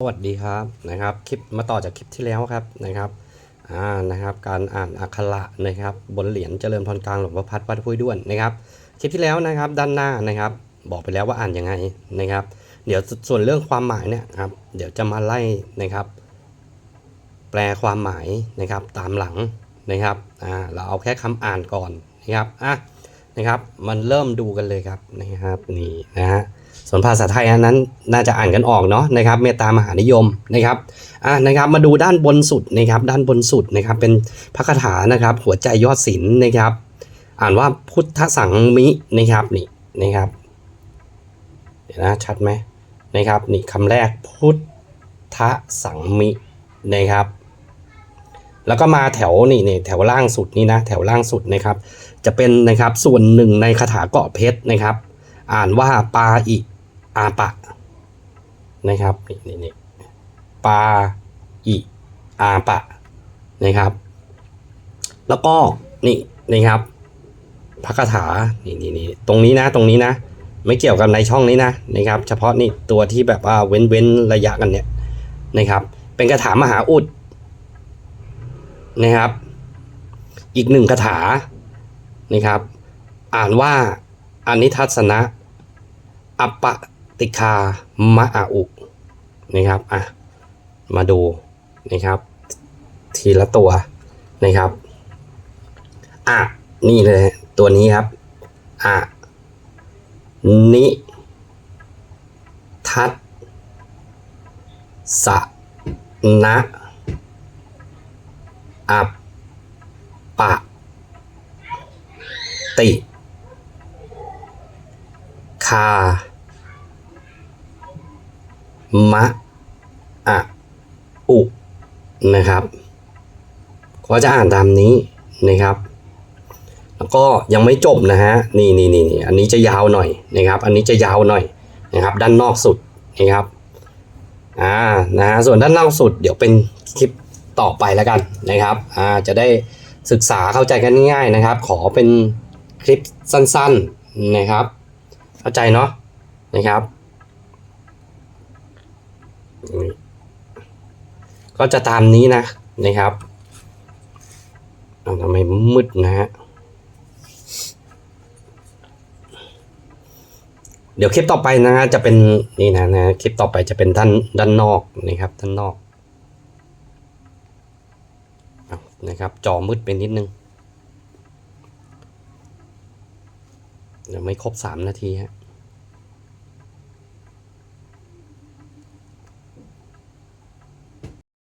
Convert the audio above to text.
สวัสดีครับนะครับคลิปมาต่อจากคลิปที่แล้วครับนะครับอ่านะครับ การอ่านอักขระนะครับ บนเหรียญเจริญพรกลางหลวงพ่อพัดวัดพุ้ยด้วนนะครับ คลิปที่แล้วนะครับ ด้านหน้านะครับ บอกไปแล้วว่าอ่านยังไงนะครับ เดี๋ยวส่วนเรื่องความหมายเนี่ยครับ เดี๋ยวจะมาไล่นะครับ แปลความหมายนะครับ ตามหลังนะครับอ่าเราเอาแค่คำอ่านก่อนนะครับอะนะครับ มันเริ่มดูกันเลยครับนะครับนี่นะฮะ ส่วนภาษาไทยอันนั้นน่าจะอ่านกันออกเนาะนะครับเมตตามหานิยมนะครับอะนะครับมาดูด้านบนสุดนะครับด้านบนสุดนะครับเป็นพระคาถานะครับ หัวใจยอดศิลนะครับ อ่านว่าพุทธสังมินะครับนี่นะครับเดี๋ยวนะชัดไหมนะครับนี่คำแรกพุทธสังมินะครับแล้วก็มาแถวนี่นี่แถวล่างสุดนี่นะแถวล่างสุดนะครับ จะเป็นนะครับส่วนหนึ่งในคาถาเกาะเพชรนะครับ อ่านว่าปาอิอาปะนะครับนี่นี่ปาอิอาปะนะครับ แล้วก็นี่นะครับพระคาถานี่นี่นี่ตรงนี้นะตรงนี้นะ ไม่เกี่ยวกับในช่องนี้นะนะครับ เฉพาะนี่ตัวที่แบบว่าเว้นเว้นระยะกันเนี่ยนะครับ เป็นคาถามหาอุดนะครับ อีกหนึ่งคาถานะครับ อ่านว่า อนิทัศนะอัปปติคามะอาอุนะครับอะมาดูนะครับทีละตัวนะครับอะนี่เลยตัวนี้ครับอะนิทัศสนะอัปปะติ คา มะ อะอุ นะครับ ก็จะอ่านตามนี้นะครับ แล้วก็ยังไม่จบนะฮะนี่นี่นี่นี่อันนี้จะยาวหน่อยนะครับ อันนี้จะยาวหน่อยนะครับ ด้านนอกสุดนะครับ อ่า นะฮะ ส่วนด้านนอกสุดเดี๋ยวเป็นคลิปต่อไปแล้วกันนะครับ อ่า จะได้ศึกษาเข้าใจกันง่ายๆนะครับ ขอเป็นคลิปสั้นๆนะครับ เข้าใจเนาะนะครับ ก็จะตามนี้นะนะครับทำไมมืดนะฮะเดี๋ยวคลิปต่อไปนะฮะจะเป็นนี่นะนะคลิปต่อไปจะเป็นด้านด้านนอกนะครับด้านนอกนะครับ จอมืดไปนิดนึง เดี๋ยวไม่ครบสามนาทีฮะ